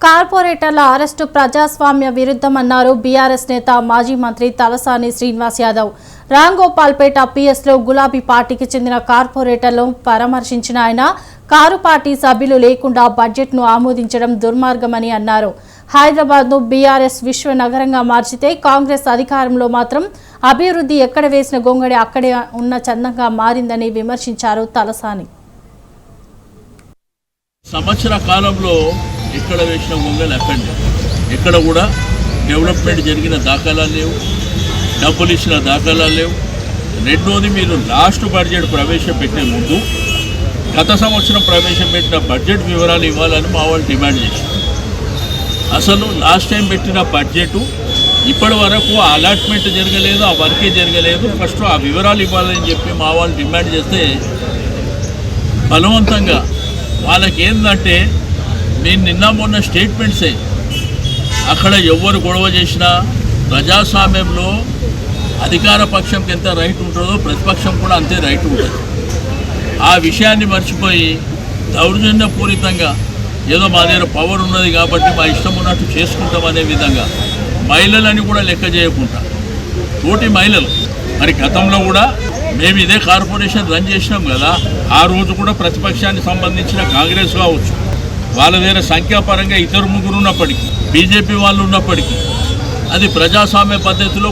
కార్పొరేటర్ల arrest ప్రజాస్వామ్య విరుద్ధమన్నారు BRS నేత మాజీ మంత్రి తలసాని శ్రీనివాస్ యాదవ్. రాంగోపాల్పేట పిఎస్లో గులాబీ పార్టీకి చెందిన కార్పొరేటర్లను పరామర్శించిన ఆయన కారు పార్టీ సభ్యులు లేకుండా బడ్జెట్ను ఆమోదించడం దుర్మార్గమని అన్నారు. హైదరాబాద్ను బీఆర్ఎస్ విశ్వ నగరంగా మార్చితే కాంగ్రెస్ అధికారంలో మాత్రం అభివృద్ధి ఎక్కడ వేసిన గొంగడి అక్కడే ఉన్న చందంగా మారిందని విమర్శించారు తలసాని. సంవత్సర కాలంలో ఎక్కడ వేసిన గొంగలు ఎక్కండి ఎక్కడ కూడా డెవలప్మెంట్ జరిగిన దాఖలాలు లేవు. డబ్బులు ఇచ్చిన దాఖలాలు లేవు. రెండోది మీరు లాస్ట్ బడ్జెట్ ప్రవేశపెట్టే ముందు గత సంవత్సరం ప్రవేశపెట్టిన బడ్జెట్ వివరాలు ఇవ్వాలని మా వాళ్ళు డిమాండ్ చేశారు. అసలు లాస్ట్ టైం పెట్టిన బడ్జెట్ ఇప్పటి వరకు అలాట్మెంట్ జరగలేదు ఆ వర్కే జరగలేదు. ఫస్ట్ ఆ వివరాలు ఇవ్వాలని చెప్పి మా వాళ్ళు డిమాండ్ చేస్తే బలవంతంగా వాళ్ళకి ఏంటంటే నేను నిన్న మొన్న స్టేట్మెంట్సే. అక్కడ ఎవరు గొడవ చేసినా ప్రజాస్వామ్యంలో అధికార పక్షంకి ఎంత రైట్ ఉంటుందో ప్రతిపక్షం కూడా అంతే రైట్ ఉంటుంది. ఆ విషయాన్ని మర్చిపోయి దౌర్జన్యపూరితంగా ఏదో మా దగ్గర పవర్ ఉన్నది కాబట్టి మా ఇష్టం ఉన్నట్టు చేసుకుంటాం అనే విధంగా మహిళలని కూడా లెక్క చేయకుండా. తోటి మహిళలు. మరి గతంలో కూడా మేము ఇదే కార్పొరేషన్ రన్ చేసినాం కదా ఆ రోజు కూడా ప్రతిపక్షానికి సంబంధించిన కాంగ్రెస్ కావచ్చు. వాళ్ళ దగ్గర సంఖ్యాపరంగా ఇద్దరు ముగ్గురు ఉన్నప్పటికీ బీజేపీ వాళ్ళు ఉన్నప్పటికీ అది ప్రజాస్వామ్య పద్ధతిలో